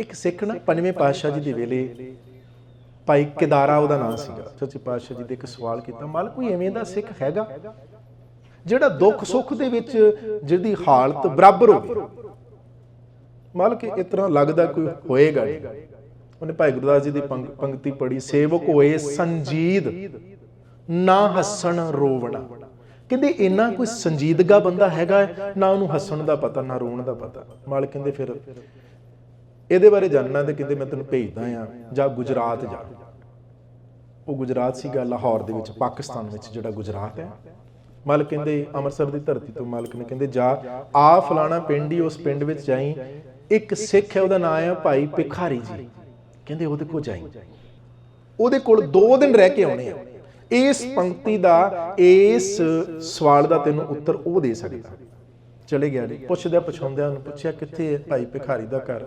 ਇੱਕ ਸਿੱਖ ਨਾ ਪੰਜਵੇਂ ਪਾਤਸ਼ਾਹ ਜੀ ਦੇ ਵੇਲੇ ਭਾਈ ਕਿਦਾਰਾ ਉਹਦਾ ਨਾਮ ਸੀਗਾ, ਸੱਚੇ ਪਾਤਸ਼ਾਹ ਜੀ ਦੇ ਇੱਕ ਸਵਾਲ ਕੀਤਾ, ਮਾਲਕ ਕੋਈ ਐਵੇਂ ਦਾ ਸਿੱਖ ਹੈਗਾ? ਜਿਹੜਾ ਦੁੱਖ ਸੁੱਖ ਦੇ ਵਿੱਚ ਜਿਹਦੀ ਹਾਲਤ ਬਰਾਬਰ ਹੋਵੇ। ਮਾਲਕ ਇਸ ਤਰ੍ਹਾਂ ਲੱਗਦਾ ਕੋਈ ਹੋਏਗਾ ਨਹੀਂ। ਉਹਨੇ ਭਾਈ ਗੁਰਦਾਸ ਜੀ ਦੀ ਪੰਕ- ਪੰਕਤੀ ਪੜ੍ਹੀ, ਸੇਵਕ ਹੋਏ ਸੰਜੀਦ, ਨਾ ਹੱਸਣ ਰੋਵਣਾ। ਕਹਿੰਦੇ ਇੰਨਾ ਕੋਈ ਸੰਜੀਦਗਾ ਬੰਦਾ ਹੈਗਾ ਨਾ ਉਹਨੂੰ ਹੱਸਣ ਦਾ ਪਤਾ, ਨਾ ਰੋਣ ਦਾ ਪਤਾ। ਮਾਲ ਕਹਿੰਦੇ ਫਿਰ ਇਹਦੇ ਬਾਰੇ ਜਾਣਨਾ ਤੇ ਕਹਿੰਦੇ ਮੈਂ ਤੈਨੂੰ ਭੇਜਦਾ ਆ ਜਾਂ ਗੁਜਰਾਤ ਜਾ ਉਹ ਗੁਜਰਾਤ ਸੀਗਾ ਲਾਹੌਰ ਦੇ ਵਿੱਚ, ਪਾਕਿਸਤਾਨ ਵਿੱਚ ਜਿਹੜਾ ਗੁਜਰਾਤ ਹੈ। ਮਾਲਕ ਕਹਿੰਦੇ ਅੰਮ੍ਰਿਤਸਰ ਦੀ ਧਰਤੀ ਤੋਂ ਮਾਲਕ ਨੇ ਕਹਿੰਦੇ, ਜਾ, ਆ ਫਲਾਣਾ ਪਿੰਡ ਹੀ ਉਸ ਪਿੰਡ ਵਿੱਚ ਜਾਈ। ਇੱਕ ਸਿੱਖ ਹੈ, ਉਹਦਾ ਨਾਮ ਹੈ ਭਾਈ ਭਿਖਾਰੀ ਜੀ। ਕਹਿੰਦੇ, ਉਹਦੇ ਕੋਲ ਜਾਈ। ਉਹਦੇ ਕੋਲ 2 ਦਿਨ ਰਹਿ ਕੇ ਆਉਣੇ ਆ। ਇਸ ਪੰਕਤੀ ਦਾ, ਇਸ ਸਵਾਲ ਦਾ ਤੈਨੂੰ ਉੱਤਰ ਉਹ ਦੇ ਸਕਦਾ। ਚਲੇ ਗਿਆ ਜੀ। ਪੁੱਛਦਿਆਂ ਪੁੱਛਾਉਂਦਿਆਂ ਉਹਨੂੰ ਪੁੱਛਿਆ, ਕਿੱਥੇ ਹੈ ਭਾਈ ਭਿਖਾਰੀ ਦਾ ਘਰ?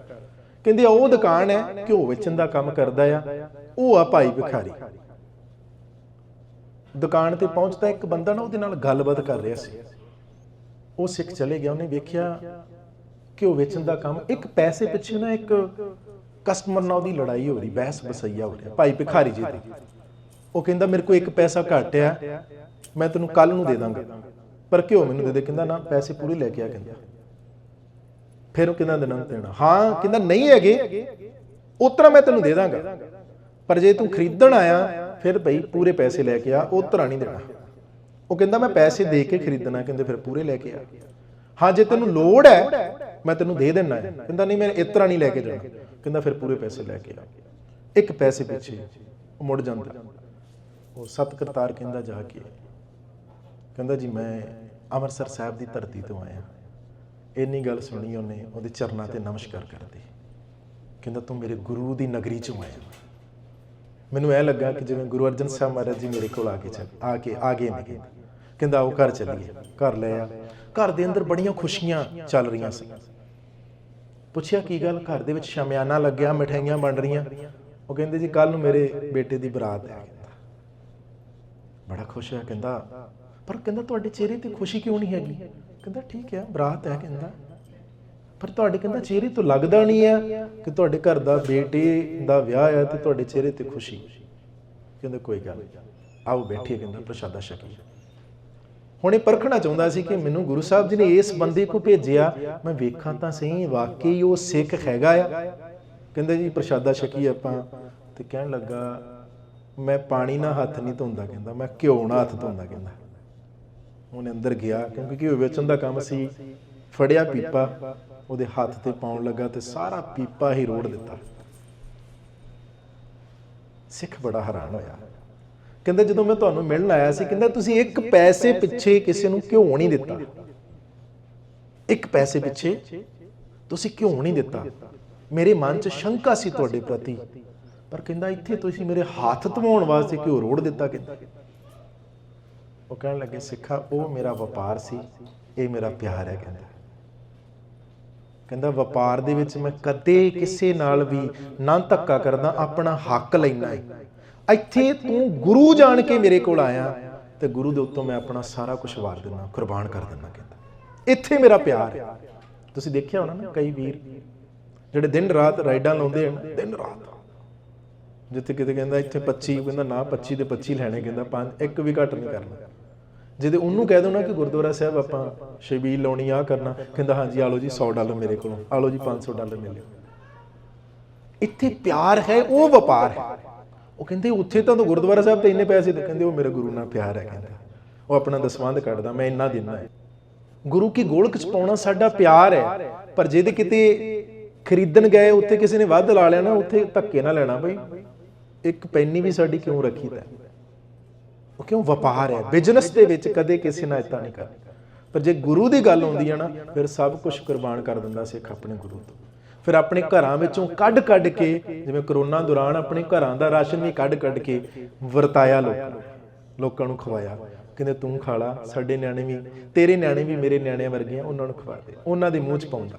ਕਹਿੰਦੇ ਉਹ ਦੁਕਾਨ ਹੈ, ਘਿਓ ਵੇਚਣ ਦਾ ਕੰਮ ਕਰਦਾ ਆ। ਉਹ ਆ ਭਾਈ ਭਿਖਾਰੀ। ਦੁਕਾਨ ਤੇ ਪਹੁੰਚਦਾ ਇੱਕ ਬੰਦਾ ਨਾ, ਉਹਦੇ ਨਾਲ ਗੱਲਬਾਤ ਕਰ ਰਿਹਾ ਸੀ। ਉਹ ਸਿੱਖ ਚਲੇ ਗਿਆ, ਉਹਨੇ ਵੇਖਿਆ ਘਿਓ ਵੇਚਣ ਦਾ ਕੰਮ, ਇੱਕ ਪੈਸੇ ਪਿੱਛੇ ਨਾ ਇੱਕ ਕਸਟਮਰ ਨਾਲ ਉਹਦੀ ਲੜਾਈ ਹੋ ਰਹੀ, ਬਹਿਸ ਬਸਈਆ ਹੋ ਰਿਹਾ, ਭਾਈ ਭਿਖਾਰੀ ਜੀ ਦੀ। ਉਹ ਕਹਿੰਦਾ, ਮੇਰੇ ਕੋਲ ਇੱਕ ਪੈਸਾ ਘੱਟ ਆ, ਮੈਂ ਤੈਨੂੰ ਕੱਲ ਨੂੰ ਦੇ ਦਾਂਗਾ। ਪਰ ਘਿਓ ਮੈਨੂੰ ਦੇ ਦੇ, ਕਹਿੰਦਾ, ਨਾ, ਪੈਸੇ ਪੂਰੇ ਲੈ ਕੇ ਆ, ਕਹਿੰਦਾ। ਫਿਰ ਉਹ ਕਹਿੰਦਾ ਦੇਣਾ ਦੇਣਾ। ਹਾਂ, ਕਹਿੰਦਾ ਨਹੀਂ ਹੈਗੇ ਉਤਰਾ ਮੈਂ ਤੈਨੂੰ ਦੇ ਦਾਂਗਾ। ਪਰ ਜੇ ਤੂੰ ਖਰੀਦਣ ਆਇਆ, ਫਿਰ ਭਈ ਪੂਰੇ ਪੈਸੇ ਲੈ ਕੇ ਆ ਉਤਰਾ ਨਹੀਂ ਦੇਣਾ। ਉਹ ਕਹਿੰਦਾ, ਮੈਂ ਪੈਸੇ ਦੇ ਕੇ ਖਰੀਦਣਾ ਕਹਿੰਦੇ, ਫਿਰ ਪੂਰੇ ਲੈ ਕੇ ਆ। ਹਾਂ, ਜੇ ਤੈਨੂੰ ਲੋੜ ਹੈ, ਮੈਂ ਤੈਨੂੰ ਦੇ ਦੇਣਾ ਹੈ। ਕਹਿੰਦਾ, ਨਹੀਂ, ਮੈਂ ਇਤਰਾ ਨਹੀਂ ਲੈ ਕੇ ਜਾਣਾ। ਕਹਿੰਦਾ, ਫਿਰ ਪੂਰੇ ਪੈਸੇ ਲੈ ਕੇ ਆ। ਇੱਕ ਪੈਸੇ ਪਿੱਛੇ ਉਹ ਮੁੜ ਜਾਂਦਾ। ਉਹ ਸਤ ਕਰਤਾਰ ਕਹਿੰਦਾ, ਜਾ ਕੇ ਕਹਿੰਦਾ, ਜੀ, ਮੈਂ ਅੰਮ੍ਰਿਤਸਰ ਸਾਹਿਬ ਦੀ ਧਰਤੀ ਤੋਂ ਆਇਆ। ਇੰਨੀ ਗੱਲ ਸੁਣੀ ਉਹਨੇ, ਉਹਦੇ ਚਰਨਾਂ ਤੇ ਨਮਸਕਾਰ ਕਰਦੇ ਕਹਿੰਦਾ, ਤੂੰ ਮੇਰੇ ਗੁਰੂ ਦੀ ਨਗਰੀ ਚੋਂ ਆਇਆ। ਮੈਨੂੰ ਐ ਲੱਗਾ ਕਿ ਜਿਵੇਂ ਗੁਰੂ ਅਰਜਨ ਸਾਹਿਬ ਮਹਾਰਾਜ ਜੀ ਮੇਰੇ ਕੋਲ ਆ ਕੇ ਚੱਲ, ਆ ਕੇ, ਆ ਗਏ ਨੇ ਕਹਿੰਦਾ ਉਹ ਘਰ ਚੱਲੀਏ, ਘਰ ਲੈ ਆ। ਘਰ ਦੇ ਅੰਦਰ ਬੜੀਆਂ ਖੁਸ਼ੀਆਂ ਚੱਲ ਰਹੀਆਂ ਸੀ। ਪੁੱਛਿਆ, ਕੀ ਗੱਲ? ਘਰ ਦੇ ਵਿੱਚ ਸ਼ਮਿਆਨਾ ਲੱਗਿਆ ਮਠਿਆਈਆਂ ਬਣ ਰਹੀਆਂ। ਉਹ ਕਹਿੰਦੇ, ਜੀ ਕੱਲ ਨੂੰ ਮੇਰੇ ਬੇਟੇ ਦੀ ਬਰਾਤ ਹੈ। ਕਹਿੰਦਾ ਬੜਾ ਖੁਸ਼ ਹੋਇਆ, ਕਹਿੰਦਾ, ਪਰ ਕਹਿੰਦਾ, ਤੁਹਾਡੇ ਚਿਹਰੇ ਤੇ ਖੁਸ਼ੀ ਕਿਉਂ ਨਹੀਂ ਹੈਗੀ? ਕਹਿੰਦਾ, ਠੀਕ ਹੈ, ਬਰਾਤ ਹੈ, ਕਹਿੰਦਾ। ਪਰ ਤੁਹਾਡੇ ਕਹਿੰਦਾ ਚਿਹਰੇ ਤੋਂ ਲੱਗਦਾ ਨਹੀਂ ਹੈ ਕਿ ਤੁਹਾਡੇ ਘਰ ਦਾ ਬੇਟੇ ਦਾ ਵਿਆਹ ਆ ਤੇ ਤੁਹਾਡੇ ਚਿਹਰੇ ਤੇ ਖੁਸ਼ੀ। ਕਹਿੰਦਾ, ਕੋਈ ਗੱਲ ਨਹੀਂ। ਆਓ ਬੈਠੀਏ, ਕਹਿੰਦਾ ਪ੍ਰਸ਼ਾਦਾ ਛਕੀ ਹੁਣ ਇਹ ਪਰਖਣਾ ਚਾਹੁੰਦਾ ਸੀ ਕਿ ਮੈਨੂੰ ਗੁਰੂ ਸਾਹਿਬ ਜੀ ਨੇ ਇਸ ਬੰਦੇ ਕੋ ਭੇਜਿਆ। ਮੈਂ ਵੇਖਾਂ ਤਾਂ ਸਹੀ, ਵਾਕਈ ਉਹ ਸਿੱਖ ਹੈਗਾ ਆ। ਕਹਿੰਦੇ ਜੀ, ਪ੍ਰਸ਼ਾਦਾ ਛਕੀ ਆਪਾਂ। ਤੇ ਕਹਿਣ ਲੱਗਾ, ਮੈਂ ਪਾਣੀ ਨਾਲ ਹੱਥ ਨਹੀਂ ਧੋਂਦਾ, ਕਹਿੰਦਾ। ਮੈਂ ਘਿਓ ਨਾਲ ਹੱਥ ਧੋਂਦਾ, ਕਹਿੰਦਾ। ਉਹਨੇ ਅੰਦਰ ਗਿਆ, ਕਿਉਂਕਿ ਘਿਓ ਵੇਚਣ ਦਾ ਕੰਮ ਸੀ। ਫੜਿਆ ਪੀਪਾ, ਉਹਦੇ ਹੱਥ ਤੇ ਪਾਉਣ ਲੱਗਾ ਤੇ ਸਾਰਾ ਪੀਪਾ ਹੀ ਰੋੜ ਦਿੱਤਾ। ਸਿੱਖ ਬੜਾ ਹੈਰਾਨ ਹੋਇਆ। ਕਹਿੰਦਾ, ਜਦੋਂ ਮੈਂ ਤੁਹਾਨੂੰ ਮਿਲਣ ਆਇਆ ਸੀ, ਕਹਿੰਦਾ, ਤੁਸੀਂ ਇੱਕ ਪੈਸੇ ਪਿੱਛੇ ਕਿਸੇ ਨੂੰ ਘਿਓ ਨਹੀਂ ਦਿੱਤਾ। ਇੱਕ ਪੈਸੇ ਪਿੱਛੇ ਤੁਸੀਂ ਘਿਓ ਨਹੀਂ ਦਿੱਤਾ। ਮੇਰੇ ਮਨ 'ਚ ਸ਼ੰਕਾ ਸੀ ਤੁਹਾਡੇ ਪ੍ਰਤੀ। ਪਰ ਕਹਿੰਦਾ, ਇੱਥੇ ਤੁਸੀਂ ਮੇਰੇ ਹੱਥ ਧਵਾਉਣ ਵਾਸਤੇ ਘਿਓ ਰੋੜ ਦਿੱਤਾ ਕਹਿੰਦਾ ਉਹ ਕਹਿਣ ਲੱਗੇ, ਸਿੱਖਾ, ਉਹ ਮੇਰਾ ਵਪਾਰ ਸੀ, ਇਹ ਮੇਰਾ ਪਿਆਰ ਹੈ, ਕਹਿੰਦਾ। ਕਹਿੰਦਾ, ਵਪਾਰ ਦੇ ਵਿੱਚ ਮੈਂ ਕਦੇ ਕਿਸੇ ਨਾਲ ਵੀ ਨਾ ਧੱਕਾ ਕਰਦਾ, ਆਪਣਾ ਹੱਕ ਲੈਣਾ ਹੈ ਇੱਥੇ ਤੂੰ ਗੁਰੂ ਜਾਣ ਕੇ ਮੇਰੇ ਕੋਲ ਆਇਆ, ਤੇ ਗੁਰੂ ਦੇ ਉੱਤੋਂ ਮੈਂ ਆਪਣਾ ਸਾਰਾ ਕੁਝ ਵਾਰ ਦਿੰਦਾ, ਕੁਰਬਾਨ ਕਰ ਦਿੰਦਾ, ਕਹਿੰਦਾ। ਇੱਥੇ ਮੇਰਾ ਪਿਆਰ ਹੈ ਤੁਸੀਂ ਦੇਖਿਆ ਹੋਣਾ ਨਾ, ਕਈ ਵੀਰ, ਜਿਹੜੇ ਦਿਨ ਰਾਤ ਰਾਈਡਾਂ ਲਾਉਂਦੇ ਹਨ ਦਿਨ ਰਾਤ। ਜਿੱਥੇ ਕਿਤੇ ਕਹਿੰਦਾ, ਇੱਥੇ 25 ਕਹਿੰਦਾ, ਨਾ 25 ਤੇ 25 ਲੈਣੇ, ਕਹਿੰਦਾ, ਪੰਜ, ਇੱਕ ਵੀ ਘੱਟ ਨਹੀਂ ਕਰਨਾ। ਜਿਹਦੇ ਉਹਨੂੰ ਕਹਿ ਦੋ ਨਾ ਕਿ ਗੁਰਦੁਆਰਾ ਸਾਹਿਬ ਆਪਾਂ ਸ਼ਬੀਲ ਲਾਉਣੀ ਆ ਕਰਨਾ। ਕਹਿੰਦਾ, ਹਾਂਜੀ ਆ ਜੀ 100 ਡਾਲਰ ਮੇਰੇ ਕੋਲੋਂ। ਆ ਜੀ 500 ਡਾਲਰ ਮਿਲ ਇੱਥੇ ਪਿਆਰ ਹੈ, ਉਹ ਵਪਾਰ ਹੈ। ਉਹ ਕਹਿੰਦੇ, ਉੱਥੇ ਤਾਂ ਤੂੰ ਗੁਰਦੁਆਰਾ ਸਾਹਿਬ ਤੇ ਇੰਨੇ ਪੈਸੇ ਦੇ, ਕਹਿੰਦੇ, ਉਹ ਮੇਰੇ ਗੁਰੂ ਨਾਲ ਪਿਆਰ ਹੈ, ਕਹਿੰਦਾ। ਉਹ ਆਪਣਾ ਦਸਵੰਧ ਕੱਢਦਾ, ਮੈਂ ਇੰਨਾ ਦਿੰਦਾ ਹੈ। ਗੁਰੂ ਕੀ ਗੋਲਕ ਚ ਪਾਉਣਾ ਸਾਡਾ ਪਿਆਰ ਹੈ, ਪਰ ਜਿਹਦੇ ਕਿਤੇ ਖਰੀਦਣ ਗਏ, ਉੱਥੇ ਕਿਸੇ ਨੇ ਵੱਧ ਲਾ ਲਿਆ ਨਾ, ਉੱਥੇ ਧੱਕੇ ਨਾ ਲੈਣਾ ਬਈ। ਇੱਕ ਪੈਨੀ ਵੀ ਸਾਡੀ ਕਿਉਂ ਰੱਖੀ ਤਾਂ? ਉਹ ਕਿਉਂ ਵਪਾਰ ਹੈ? ਬਿਜ਼ਨਸ ਦੇ ਵਿੱਚ ਕਦੇ ਕਿਸੇ ਨਾਲ ਇਤਾਂ ਨਹੀਂ ਕਰਦਾ ਪਰ ਜੇ ਗੁਰੂ ਦੀ ਗੱਲ ਆਉਂਦੀ ਹੈ ਨਾ, ਫਿਰ ਸਭ ਕੁਝ ਕੁਰਬਾਨ ਕਰ ਦਿੰਦਾ ਸਿੱਖ ਆਪਣੇ ਗੁਰੂ ਤੋਂ। ਫਿਰ ਆਪਣੇ ਘਰਾਂ ਵਿੱਚੋਂ ਕੱਢ ਕੱਢ ਕੇ, ਜਿਵੇਂ ਕਰੋਨਾ ਦੌਰਾਨ ਆਪਣੇ ਘਰਾਂ ਦਾ ਰਾਸ਼ਨ ਵੀ ਕੱਢ ਕੱਢ ਕੇ ਵਰਤਾਇਆ ਲੋਕਾਂ ਨੂੰ ਲੋਕਾਂ ਨੂੰ ਖਵਾਇਆ। ਕਹਿੰਦੇ, ਤੂੰ ਖਾ ਲਾ, ਸਾਡੇ ਨਿਆਣੇ ਵੀ, ਤੇਰੇ ਨਿਆਣੇ ਵੀ ਮੇਰੇ ਨਿਆਣਿਆਂ ਵਰਗੇ ਆ ਉਹਨਾਂ ਨੂੰ ਖਵਾ ਦੇ। ਉਹਨਾਂ ਦੇ ਮੂੰਹ 'ਚ ਪਾਉਂਦਾ।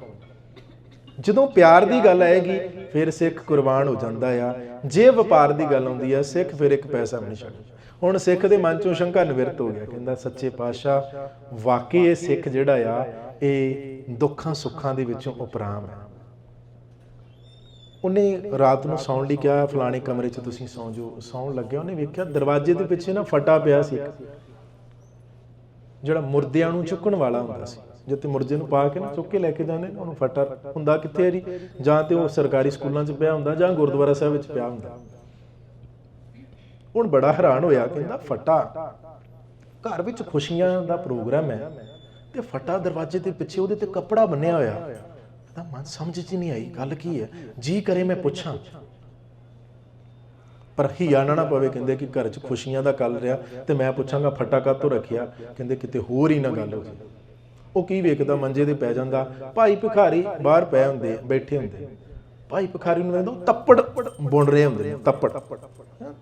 ਜਦੋਂ ਪਿਆਰ ਦੀ ਗੱਲ ਆਏਗੀ, ਫਿਰ ਸਿੱਖ ਕੁਰਬਾਨ ਹੋ ਜਾਂਦਾ ਆ। ਜੇ ਵਪਾਰ ਦੀ ਗੱਲ ਆਉਂਦੀ ਆ, ਸਿੱਖ ਫਿਰ ਇੱਕ ਪੈਸਾ ਵੀ ਨਹੀਂ ਛੱਡਦਾ। ਹੁਣ ਸਿੱਖ ਦੇ ਮਨ ਚੋਂ ਸ਼ੰਕਾ ਨਿਵਰਤ ਹੋ ਗਿਆ, ਕਹਿੰਦਾ ਸੱਚੇ ਪਾਤਸ਼ਾਹ, ਵਾਕਈ ਇਹ ਸਿੱਖ ਜਿਹੜਾ ਆ, ਇਹ ਦੁੱਖਾਂ ਸੁੱਖਾਂ ਦੇ ਵਿੱਚੋਂ ਉਪਰਾਮ ਹੈ। ਉਹਨੇ ਰਾਤ ਨੂੰ ਸੌਣ ਲਈ ਕਿਹਾ, ਫਲਾਣੇ ਕਮਰੇ 'ਚ ਤੁਸੀਂ ਸੌਂ ਜਾਓ। ਸੌਣ ਲੱਗਿਆ, ਉਹਨੇ ਵੇਖਿਆ ਦਰਵਾਜ਼ੇ ਦੇ ਪਿੱਛੇ ਨਾ ਫਟਾ ਪਿਆ ਸੀ ਜਿਹੜਾ ਮੁਰਦਿਆਂ ਨੂੰ ਚੁੱਕਣ ਵਾਲਾ ਹੁੰਦਾ ਸੀ, ਜਿੱਥੇ ਮੁਰਦੇ ਨੂੰ ਪਾ ਕੇ ਨਾ ਚੁੱਕ ਕੇ ਲੈ ਕੇ ਜਾਂਦੇ ਨੇ, ਉਹਨੂੰ ਫਟਾ ਹੁੰਦਾ ਕਿੱਥੇ ਹੈ ਜੀ? ਜਾਂ ਤੇ ਉਹ ਸਰਕਾਰੀ ਸਕੂਲਾਂ 'ਚ ਪਿਆ ਹੁੰਦਾ ਜਾਂ ਗੁਰਦੁਆਰਾ ਸਾਹਿਬ ਵਿੱਚ ਪਿਆ ਹੁੰਦਾ। ਹੁਣ ਬੜਾ ਹੈਰਾਨ ਹੋਇਆ ਕਹਿੰਦਾ ਫਟਾ। ਘਰ ਵਿੱਚ ਖੁਸ਼ੀਆਂ ਦਾ ਪ੍ਰੋਗਰਾਮ ਹੈ ਤੇ ਫਟਾ ਦਰਵਾਜ਼ੇ ਦੇ ਪਿੱਛੇ ਉਹਦੇ ਤੇ ਕੱਪੜਾ ਬੰਨਿਆ ਹੋਇਆ। ਤਾਂ ਮਨ ਸਮਝ 'ਚ ਨਹੀਂ ਆਈ ਗੱਲ ਕੀ ਹੈ। ਜੀ ਕਰੇ ਮੈਂ ਪੁੱਛਾਂ। ਪਰ ਹੀਆ ਨਾ ਨਾ ਪਵੇ ਕਹਿੰਦੇ ਕਿ ਘਰ 'ਚ ਖੁਸ਼ੀਆਂ ਦਾ ਕੱਲ ਰਿਹਾ ਤੇ ਮੈਂ ਪੁੱਛਾਂਗਾ ਫਟਾ ਕਾਤੋਂ ਰੱਖਿਆ? ਕਹਿੰਦੇ ਕਿਤੇ ਹੋਰ ਹੀ ਨਾ ਗੱਲ ਹੋ ਜੇ। ਉਹ ਕੀ ਵੇਖਦਾ ਮੰਜੇ ਤੇ ਪੈ ਜਾਂਦਾ। ਭਾਈ ਭਿਖਾਰੀ ਬਾਹਰ ਪਏ ਹੁੰਦੇ, ਬੈਠੇ ਹੁੰਦੇ। ਭਾਈ ਭਿਖਾਰੀ ਨੂੰ ਵੇਖਦਾ ਉਹ ਤੱਪੜ ਬੁਣ ਰਹੇ ਹੁੰਦੇ ਤੱਪੜ।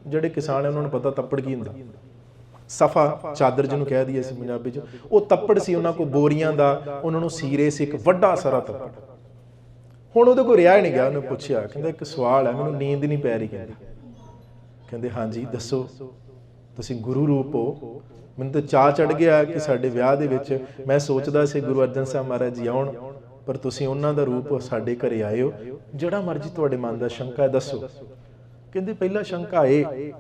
ਜਿਹੜੇ ਕਿਸਾਨ ਆ ਉਹਨਾਂ ਨੂੰ ਪਤਾ ਤੱਪੜ ਕੀ ਹੁੰਦਾ? ਸਫਾ ਚਾਦਰ ਜਿਹਨੂੰ ਕਹਿ ਦਈਏ ਸੀ ਪੰਜਾਬੀ ਚ, ਉਹ ਤੱਪੜ ਸੀ, ਉਹਨਾਂ ਕੋਲ ਬੋਰੀਆਂ ਦਾ, ਉਹਨਾਂ ਨੂੰ ਸੀਰੇ ਸੀ, ਇੱਕ ਵੱਡਾ ਸਾਰਾ ਤੱਪੜ। ਹੁਣ ਉਹਦੇ ਕੋਲ ਰਿਹਾ ਹੀ ਨਹੀਂ ਗਿਆ, ਉਹਨੇ ਪੁੱਛਿਆ, ਕਹਿੰਦਾ ਇੱਕ ਸਵਾਲ ਹੈ, ਮੈਨੂੰ ਨੀਂਦ ਨਹੀਂ ਪੈ ਰਹੀ, ਕਹਿੰਦੇ। ਕਹਿੰਦੇ, ਹਾਂਜੀ, ਦੱਸੋ, ਤੁਸੀਂ ਗੁਰੂ ਰੂਪ ਹੋ। ਮੈਨੂੰ ਤਾਂ ਚਾਹ ਚੜ ਗਿਆ ਕਿ ਸਾਡੇ ਵਿਆਹ ਦੇ ਵਿੱਚ ਮੈਂ ਸੋਚਦਾ ਸੀ, ਗੁਰੂ ਅਰਜਨ ਸਾਹਿਬ ਮਹਾਰਾਜ ਜੀ ਆਉਣ, ਪਰ ਤੁਸੀਂ ਉਹਨਾਂ ਦਾ ਰੂਪ ਸਾਡੇ ਘਰੇ ਆਏ ਹੋ। ਜਿਹੜਾ ਮਰਜ਼ੀ ਤੁਹਾਡੇ ਮਨ ਦਾ ਸ਼ੰਕਾ ਹੈ, ਦੱਸੋ। ਕਹਿੰਦੇ ਪਹਿਲਾ ਸ਼ੰਕਾ ਇਹ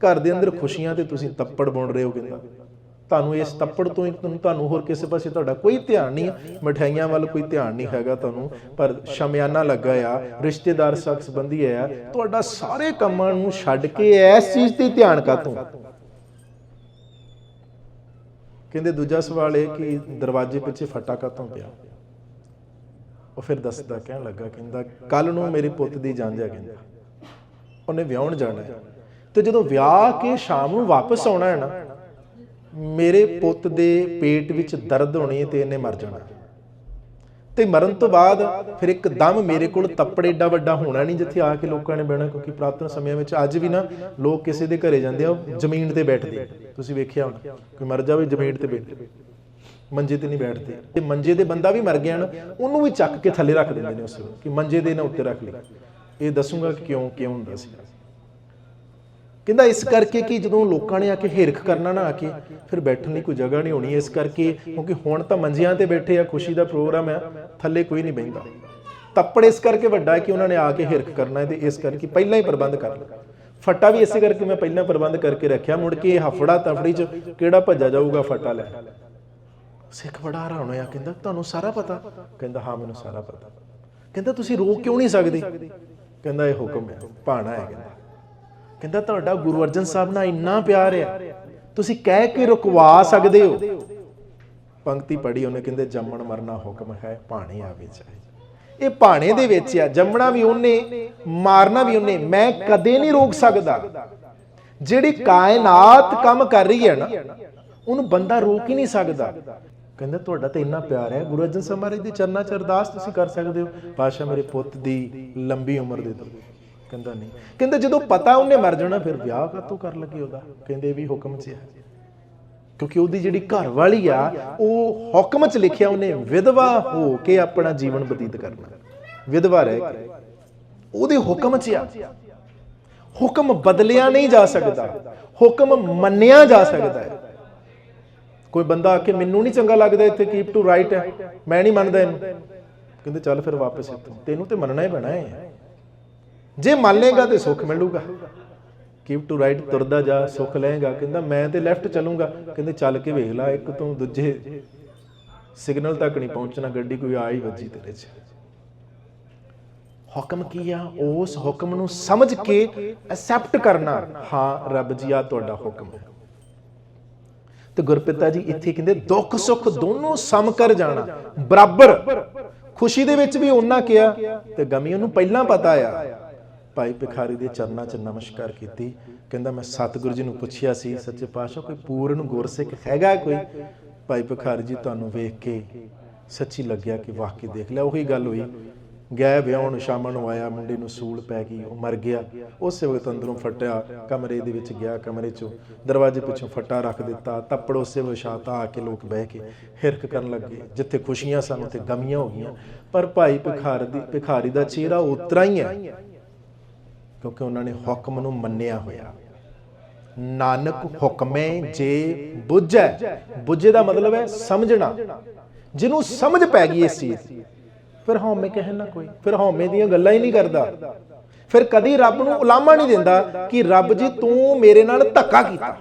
ਘਰ ਦੇ ਅੰਦਰ ਖੁਸ਼ੀਆਂ ਤੇ ਤੁਸੀਂ ਤੱਪੜ ਬੁਣ ਰਹੇ ਹੋ ਕਹਿੰਦਾ। ਤੁਹਾਨੂੰ ਇਸ ਤੱਪੜ ਤੋਂ ਹੀ ਤੁਹਾਨੂੰ ਹੋਰ ਕਿਸੇ ਪਾਸੇ ਤੁਹਾਡਾ ਕੋਈ ਧਿਆਨ ਨਹੀਂ, ਮਠਿਆਈਆਂ ਵੱਲ ਕੋਈ ਧਿਆਨ ਨਹੀਂ ਹੈਗਾ ਤੁਹਾਨੂੰ, ਪਰ ਸ਼ਮਿਆਨਾ ਲੱਗਾ ਆ, ਰਿਸ਼ਤੇਦਾਰ ਸਖ ਸੰਬੰਧੀ ਆ, ਤੁਹਾਡਾ ਸਾਰੇ ਕੰਮਾਂ ਨੂੰ ਛੱਡ ਕੇ ਇਸ ਚੀਜ਼ ਤੇ ਧਿਆਨ ਕਾਤੋਂ ਕਹਿੰਦੇ ਦੂਜਾ ਸਵਾਲ ਇਹ ਕਿ ਦਰਵਾਜ਼ੇ ਪਿੱਛੇ ਫਟਾ ਕਾਤੋਂ ਪਿਆ? ਉਹ ਫਿਰ ਦੱਸਦਾ, ਕਹਿਣ ਲੱਗਾ ਕਹਿੰਦਾ ਕੱਲ ਨੂੰ ਮੇਰੇ ਪੁੱਤ ਦੀ ਜਾਂਚ ਹੈ ਕਹਿੰਦਾ। ਉਹਨੇ ਵਿਆਹਣ ਜਾਣਾ ਹੈ। ਤੇ ਜਦੋਂ ਵਿਆਹ ਕੇ ਸ਼ਾਮ ਨੂੰ ਵਾਪਸ ਆਉਣਾ ਹੈ ਨਾ, ਮੇਰੇ ਪੁੱਤ ਦੇ ਪੇਟ ਵਿੱਚ ਦਰਦ ਹੋਣੀ ਤੇ ਇਹਨੇ ਮਰ ਜਾਣਾ ਤੇ ਮਰਨ ਤੋਂ ਬਾਅਦ ਫਿਰ ਇੱਕਦਮ ਮੇਰੇ ਕੋਲ ਤੱਪੜ ਏਡਾ ਵੱਡਾ ਹੋਣਾ ਨਹੀਂ ਜਿੱਥੇ ਆ ਕੇ ਲੋਕਾਂ ਨੇ ਬਹਿਣਾ, ਕਿਉਂਕਿ ਪ੍ਰਾਤਨ ਸਮਿਆਂ ਵਿੱਚ ਅੱਜ ਵੀ ਨਾ ਲੋਕ ਕਿਸੇ ਦੇ ਘਰੇ ਜਾਂਦੇ ਆ, ਉਹ ਜ਼ਮੀਨ ਤੇ ਬੈਠਦੇ ਤੁਸੀਂ ਵੇਖਿਆ ਹੋਣਾ, ਕੋਈ ਮਰ ਜਾਵੇ ਜ਼ਮੀਨ ਤੇ ਬੈਠੇ। ਮੰਜੇ ਤੇ ਨਹੀਂ ਬੈਠਦੇ। ਤੇ ਮੰਜੇ ਦੇ ਬੰਦਾ ਵੀ ਮਰ ਗਿਆ ਨਾ, ਉਹਨੂੰ ਵੀ ਚੱਕ ਕੇ ਥੱਲੇ ਰੱਖ ਦਿੰਦੇ ਨੇ ਉਸ ਨੂੰ, ਕਿ ਮੰਜੇ ਦੇ ਨਾ ਉੱਤੇ ਰੱਖ ਲਈ। ਇਹ ਦੱਸੂਗਾ ਕਿਉਂ ਕਿਉਂ ਹੁੰਦਾ ਸੀ। ਕਹਿੰਦਾ ਇਸ ਕਰਕੇ ਕਿ ਜਦੋਂ ਲੋਕਾਂ ਨੇ ਆ ਕੇ ਹਿਰਖ ਕਰਨਾ ਨਾ ਆ ਕੇ, ਫਿਰ ਬੈਠਣ ਲਈ ਕੋਈ ਜਗ੍ਹਾ ਨਹੀਂ ਹੋਣੀ। ਇਸ ਕਰਕੇ ਕਿਉਂਕਿ ਹੁਣ ਤਾਂ ਮੰਜਿਆਂ ਤੇ ਬੈਠੇ ਆ, ਖੁਸ਼ੀ ਦਾ ਪ੍ਰੋਗਰਾਮ ਹੈ ਥੱਲੇ ਕੋਈ ਨਹੀਂ ਬੈਠਦਾ ਤੱਪੜ ਇਸ ਕਰਕੇ ਵੱਡਾ ਹੈ ਕਿ ਉਹਨਾਂ ਨੇ ਆ ਕੇ ਹਿਰਖ ਕਰਨਾ ਹੈ ਤੇ ਇਸ ਕਰਕੇ ਪਹਿਲਾਂ ਹੀ ਪ੍ਰਬੰਧ ਕਰ ਲਿਆ ਫੱਟਾ ਵੀ ਇਸੇ ਕਰਕੇ ਮੈਂ ਪਹਿਲਾਂ ਪ੍ਰਬੰਧ ਕਰਕੇ ਰੱਖਿਆ, ਮੁੜ ਕੇ ਹਫੜਾ ਤਫੜੀ ਚ ਕਿਹੜਾ ਭੱਜਾ ਜਾਊਗਾ ਫੱਟਾ ਲੈ। ਸਿੱਖ ਬੜਾ ਹੈਰਾਨ ਹੋਇਆ ਕਹਿੰਦਾ, ਤੁਹਾਨੂੰ ਸਾਰਾ ਪਤਾ? ਕਹਿੰਦਾ, ਹਾਂ, ਮੈਨੂੰ ਸਾਰਾ ਪਤਾ। ਕਹਿੰਦਾ, ਤੁਸੀਂ ਰੋਕ ਕਿਉਂ ਨਹੀਂ ਸਕਦੇ? ਕਹਿੰਦਾ ਇਹ ਹੁਕਮ ਹੈ, ਭਾਣਾ ਹੈ ਕਹਿੰਦਾ। ਕਹਿੰਦਾ ਤੁਹਾਡਾ ਗੁਰੂ ਅਰਜਨ ਸਾਹਿਬ ਨਾਲ ਇੰਨਾ ਪਿਆਰ ਹੈ, ਤੁਸੀਂ ਕਹਿ ਕੇ ਰੁਕਵਾ ਸਕਦੇ ਹੋ। ਪੰਕਤੀ ਪੜੀ ਉਹਨੇ ਕਹਿੰਦੇ ਜੰਮਣ ਮਰਨਾ ਹੁਕਮ ਹੈ, ਭਾਣੇ ਆਵੇ ਚਾਹੇ ਇਹ ਭਾਣੇ ਦੇ ਵਿੱਚ ਆ, ਜੰਮਣਾ ਵੀ ਉਹਨੇ, ਮਾਰਨਾ ਵੀ ਉਹਨੇ, ਮੈਂ ਕਦੇ ਨਹੀਂ ਰੋਕ ਸਕਦਾ। ਜਿਹੜੀ ਕਾਇਨਾਤ ਕੰਮ ਕਰ ਰਹੀ ਹੈ ਨਾ, ਉਹਨੂੰ ਬੰਦਾ ਰੋਕ ਹੀ ਨਹੀਂ ਸਕਦਾ। ਕਹਿੰਦਾ ਤੁਹਾਡਾ ਤਾਂ ਇੰਨਾ ਪਿਆਰ ਹੈ। ਗੁਰੂ ਅਰਜਨ ਸਾਹਿਬ ਮਹਾਰਾਜ ਦੇ ਚਰਨਾਂ 'ਚ ਅਰਦਾਸ ਤੁਸੀਂ ਕਰ ਸਕਦੇ ਹੋ। ਪਾਸ਼ਾ ਮੇਰੇ ਪੁੱਤ ਦੀ ਲੰਬੀ ਉਮਰ ਦੇ ਦਿਓ। ਕਹਿੰਦਾ ਨਹੀਂ। ਕਹਿੰਦਾ ਜਦੋਂ ਪਤਾ ਉਹਨੇ ਮਰ ਜਾਣਾ, ਫਿਰ ਵਿਆਹ ਕਾਤੋਂ ਕਰ ਲੱਗੇ ਉਹਦਾ? ਕਹਿੰਦੇ ਵੀ ਹੁਕਮ 'ਚ ਹੈ। ਕਿਉਂਕਿ ਉਹਦੀ ਜਿਹੜੀ ਘਰ ਵਾਲੀ ਆ, ਉਹ ਹੁਕਮ 'ਚ ਲਿਖਿਆ ਉਹਨੇ, ਵਿਧਵਾ ਹੋ ਕੇ ਆਪਣਾ ਜੀਵਨ ਬਤੀਤ ਕਰਨਾ। ਵਿਧਵਾ ਰਹਿ ਕੇ। ਉਹਦੇ ਹੁਕਮ 'ਚ ਆ। ਹੁਕਮ ਬਦਲਿਆ ਨਹੀਂ ਜਾ ਸਕਦਾ। ਹੁਕਮ ਮੰਨਿਆ ਜਾ ਸਕਦਾ ਹੈ। ਕੋਈ ਬੰਦਾ ਆ ਕੇ ਮੈਨੂੰ ਨਹੀਂ ਚੰਗਾ ਲੱਗਦਾ ਇੱਥੇ ਕੀਪ ਟੂ ਰਾਈਟ ਹੈ। ਮੈਂ ਨਹੀਂ ਮੰਨਦਾ ਇਹਨੂੰ। ਕਹਿੰਦੇ ਚੱਲ ਫਿਰ ਵਾਪਸ ਇੱਥੋਂ। ਤੈਨੂੰ ਤੇ ਮੰਨਣਾ ਹੀ ਪੈਣਾ ਹੈ। ਜੇ ਮੰਨ ਲੇਗਾ ਤੇ ਸੁੱਖ ਮਿਲੂਗਾ। ਕੀਪ ਟੂ ਰਾਈਟ ਤੁਰਦਾ ਜਾ, ਸੁੱਖ ਲਏਗਾ। ਕਹਿੰਦਾ ਮੈਂ ਤੇ ਲੈਫਟ ਚੱਲੂਗਾ। ਕਹਿੰਦੇ ਚੱਲ ਕੇ ਵੇਖ ਲੈ, ਇੱਕ ਤੋਂ ਦੂਜੇ ਸਿਗਨਲ ਤੱਕ ਨਹੀਂ ਪਹੁੰਚਣਾ ਗੱਡੀ, ਕੋਈ ਆ ਹੀ ਵੱਜੀ ਤੇਰੇ 'ਚ। ਹੁਕਮ ਕੀ ਆ? ਉਸ ਹੁਕਮ ਨੂੰ ਸਮਝ ਕੇ ਐਕਸੈਪਟ ਕਰਨਾ। ਹਾਂ, ਰੱਬ ਜੀ ਆ ਤੁਹਾਡਾ ਹੁਕਮ ਹੈ। ਤੇ ਗੁਰਪਿਤਾ ਜੀ ਇੱਥੇ ਕਹਿੰਦੇ, ਦੁੱਖ, ਸੁੱਖ ਦੋਨੋਂ ਸਮ ਕਰ ਜਾਣਾ। ਬਰਾਬਰ। ਖੁਸ਼ੀ ਦੇ ਵਿੱਚ ਵੀ ਉਹਨਾਂ ਕਿਹਾ ਤੇ ਗਮੀ ਉਹਨੂੰ ਪਹਿਲਾਂ ਪਤਾ ਆ। ਭਾਈ ਭਿਖਾਰੀ ਦੇ ਚਰਨਾਂ 'ਚ ਨਮਸਕਾਰ ਕੀਤੀ। ਕਹਿੰਦਾ, ਮੈਂ ਸਤਿਗੁਰੂ ਜੀ ਨੂੰ ਪੁੱਛਿਆ ਸੀ, ਸੱਚੇ ਪਾਤਸ਼ਾਹ, ਕੋਈ ਪੂਰਨ ਗੁਰਸਿੱਖ ਹੈਗਾ ਕੋਈ? ਭਾਈ ਭਿਖਾਰੀ ਜੀ ਤੁਹਾਨੂੰ ਵੇਖ ਕੇ ਸੱਚੀ ਲੱਗਿਆ ਕਿ ਵਾਕਈ ਦੇਖ ਲਿਆ। ਉਹੀ ਗੱਲ ਹੋਈ। ਗਏ ਵਿਆਹਣ ਸ਼ਾਮਾਂ ਨੂੰ ਆਇਆ, ਮੁੰਡੇ ਨੂੰ ਸੂਲ ਪੈ ਗਈ, ਉਹ ਮਰ ਗਿਆ। ਉਸੇ ਵਕਤ ਅੰਦਰੋਂ ਫਟਿਆ, ਕਮਰੇ ਦੇ ਵਿੱਚ ਗਿਆ, ਕਮਰੇ 'ਚੋਂ ਦਰਵਾਜ਼ੇ ਪਿੱਛੋਂ ਫੱਟਾ ਰੱਖ ਦਿੱਤਾ, ਤੱਪੜ ਉਸੇ ਵਿਛਾਤਾ ਆ ਕੇ ਲੋਕ ਬਹਿ ਕੇ ਹਿਰਕ ਕਰਨ ਲੱਗੇ, ਜਿੱਥੇ ਖੁਸ਼ੀਆਂ ਸਨ, ਉੱਥੇ ਗਮੀਆਂ ਹੋ ਗਈਆਂ। ਪਰ ਭਾਈ ਭਿਖਾਰ ਦੀ, ਭਿਖਾਰੀ ਦਾ ਚਿਹਰਾ ਉਤਰਾ ਹੀ ਹੈ, ਕਿਉਂਕਿ ਉਹਨਾਂ ਨੇ ਹੁਕਮ ਨੂੰ ਮੰਨਿਆ ਹੋਇਆ। ਨਾਨਕ ਹੁਕਮੇ ਜੇ ਬੁੱਝੈ, ਬੁੱਝੇ ਦਾ ਮਤਲਬ ਹੈ ਸਮਝਣਾ। ਜਿਹਨੂੰ ਸਮਝ ਪੈ ਗਈ ਇਸ ਚੀਜ਼ ਫਿਰ ਹਉਮੈ ਕਹਿਣ ਨਾ ਕੋਈ। ਫਿਰ ਹਉਮੈ ਦੀਆਂ ਗੱਲਾਂ ਹੀ ਨਹੀਂ ਕਰਦਾ। ਫਿਰ ਕਦੀ ਰੱਬ ਨੂੰ ਉਲਾਮਾ ਨਹੀਂ ਦਿੰਦਾ ਕਿ ਰੱਬ ਜੀ ਤੂੰ ਮੇਰੇ ਨਾਲ ਧੱਕਾ ਕੀਤਾ।